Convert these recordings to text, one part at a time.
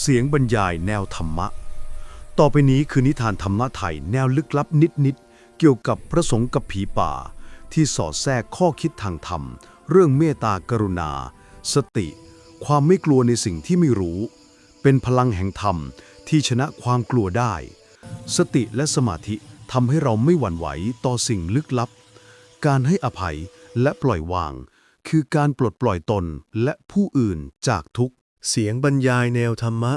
เสียงบรรยายแนวธรรมะ ต่อไปนี้คือนิทานธรรมะไทยแนวลึกลับนิดๆ เกี่ยวกับพระสงฆ์กับผีป่า ที่สอดแทรกข้อคิดทางธรรม เรื่องเมตตากรุณา สติ ความไม่กลัวในสิ่งที่ไม่รู้ เป็นพลังแห่งธรรมที่ชนะความกลัวได้ สติและสมาธิทำให้เราไม่หวั่นไหวต่อสิ่งลึกลับ การให้อภัยและปล่อยวาง คือการปลดปล่อยตนและผู้อื่นจากทุกข์ เสียงบรรยายแนวธรรมะ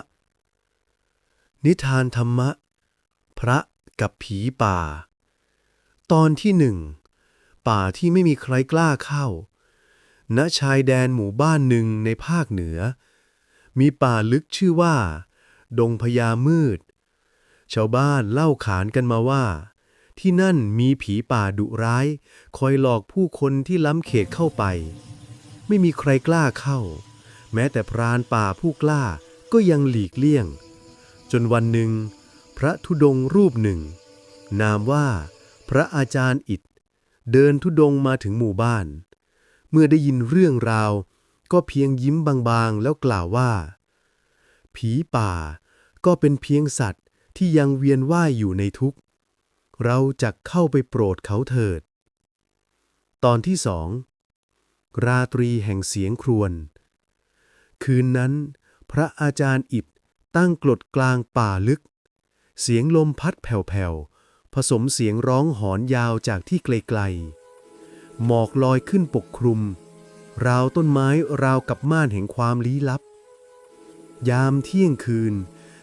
นิทานธรรมะ พระกับผีป่า ตอนที่หนึ่ง ป่าที่ไม่มีใครกล้าเข้า ณชายแดนหมู่บ้านหนึ่งในภาคเหนือ มีป่าลึกชื่อว่า ดงพญามืด ชาวบ้านเล่าขานกันมาว่า ที่นั่นมีผีป่าดุร้าย คอยหลอกผู้คนที่ล้ำเขตเข้าไป ไม่มีใครกล้าเข้า แม้แต่พรานป่าผู้กล้าก็ยังหลีกเลี่ยง จนวันหนึ่ง พระธุดงรูปหนึ่ง นามว่า พระอาจารย์อิดเดินธุดงมาถึงหมู่บ้าน เมื่อได้ยินเรื่องราว ก็เพียงยิ้มบางๆแล้วกล่าวว่า ผีป่าก็เป็นเพียงสัตว์ที่ยังเวียนว่ายอยู่ในทุกข์ เราจะเข้าไปโปรดเขาเถิด ตอนที่สองราตรีแห่งเสียงครวญ คืนนั้น พระอาจารย์อิดตั้งกรดกลางป่าลึก เสียงลมพัดแผ่วๆ ผสมเสียงร้องหอนยาวจากที่ไกลๆ หมอกลอยขึ้นปกคลุม ราวต้นไม้ราวกับม่านแห่งความลี้ลับ ยามเที่ยงคืน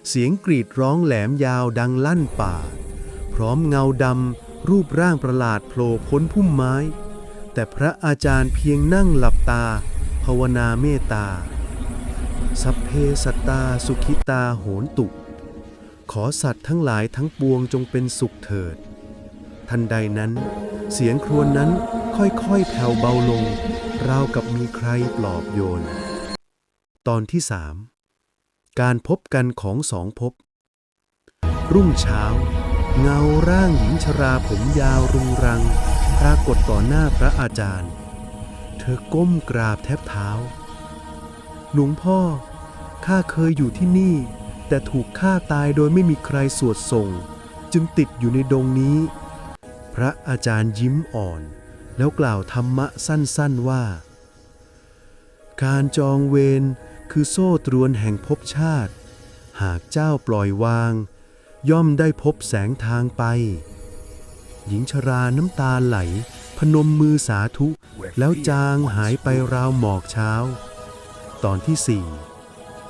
เสียงกรีดร้องแหลมยาวดังลั่นป่า พร้อมเงาดำรูปร่างประหลาดโผล่พ้นพุ่มไม้ แต่พระอาจารย์เพียงนั่งหลับตาภาวนาเมตตา สัพเพสัตตาสุขิตาโหนตุ ขอสัตว์ทั้งหลายทั้งปวงจงเป็นสุขเถิด ทันใดนั้น เสียงครวญนนั้นค่อยๆแผ่วเบาลง ราวกับมีใครปลอบโยน ตอนที่สามการพบกันของสองภพรุ่งเช้า เงาร่างหญิงชราผมยาวรุงรัง ปรากฏต่อหน้าพระอาจารย์ เธอก้มกราบแทบเท้า หลวงพ่อ ข้าเคยอยู่ที่นี่ แต่ถูกฆ่าตายโดยไม่มีใครสวดส่ง จึงติดอยู่ในดงนี้ พระอาจารย์ยิ้มอ่อน แล้วกล่าวธรรมะสั้นๆว่า การจองเวรคือโซ่ตรวนแห่งภพชาติ หากเจ้าปล่อยวาง ย่อมได้พบแสงทางไป หญิงชราน้ำตาไหล พนมมือสาธุแล้วจางหายไปราวหมอกเช้า ตอนที่สี่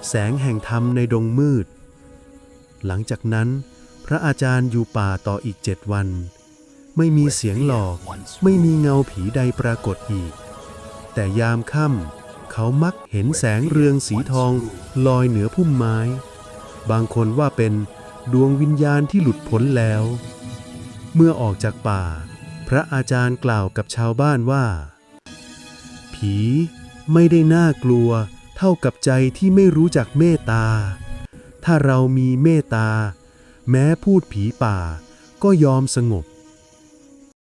แสงแห่งธรรมในดงมืด หลังจากนั้น พระอาจารย์อยู่ป่าต่ออีกเจ็ดวัน ไม่มีเสียงหลอก ไม่มีเงาผีใดปรากฏอีก แต่ยามค่ำเขามักเห็นแสงเรืองสีทองลอยเหนือพุ่มไม้ บางคนว่าเป็นดวงวิญญาณที่หลุดพ้นแล้ว เมื่อออกจากป่า พระอาจารย์กล่าวกับชาวบ้านว่า ผีไม่ได้น่ากลัว ท่ากับใจที่ไม่รู้จักเมตตา ถ้าเรามีเมตตา แม้พูดผีป่าก็ยอมสงบ